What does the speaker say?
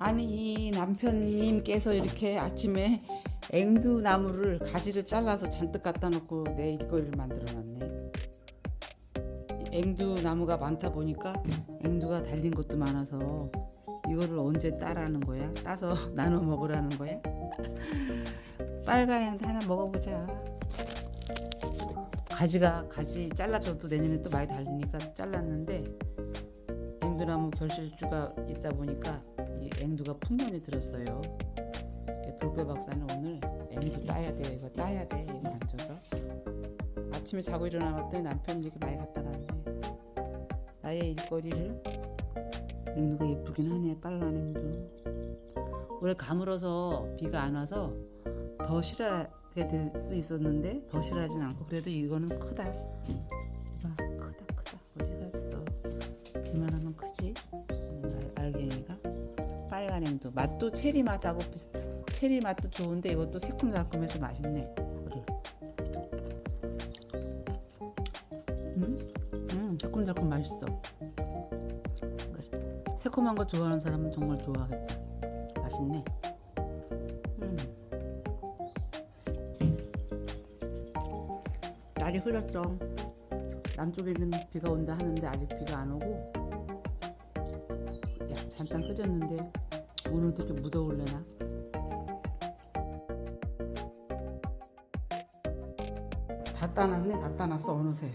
아니 남편님께서 이렇게 아침에 앵두 나무를 가지를 잘라서 잔뜩 갖다 놓고 내 일거리를 만들어 놨네. 앵두 나무가 많다 보니까 앵두가 달린 것도 많아서 이거를 언제 따라는 거야? 따서 나눠 먹으라는 거야? 빨간 앵두 하나 먹어보자. 가지가 가지 잘라줘도 내년에 또 많이 달리니까 잘랐는데 앵두나무 결실주가 있다 보니까 이 앵두가 풍년이 들었어요. 돌배 박사는 오늘 앵두 따야 돼요. 이거 따야 돼. 이거 앉아서 아침에 자고 일어나봤더니 남편이 이렇게 많이 갖다 놨네. 나의 일거리를 앵두가 예쁘긴 하네. 빨간 앵두. 올해 가물어서 비가 안 와서 더 실하게 될 수 있었는데 더 실하진 않고 그래도 이거는 크다. 봐, 크다 크다. 어디 갔어? 이만하면 빨간 앵두 맛도 체리 맛하고 비슷. 체리 맛도 좋은데 이것도 새콤달콤해서 맛있네. 그래. 음, 음, 새콤달콤 맛있어. 새콤한 거 좋아하는 사람은 정말 좋아하겠다. 맛있네. 음. 날이 흐렸죠. 남쪽에는 비가 온다 하는데 아직 비가 안 오고 야, 잠깐 흐렸는데 오늘도 좀 무더울래나? 다 따놨네, 다 따놨어 어느새.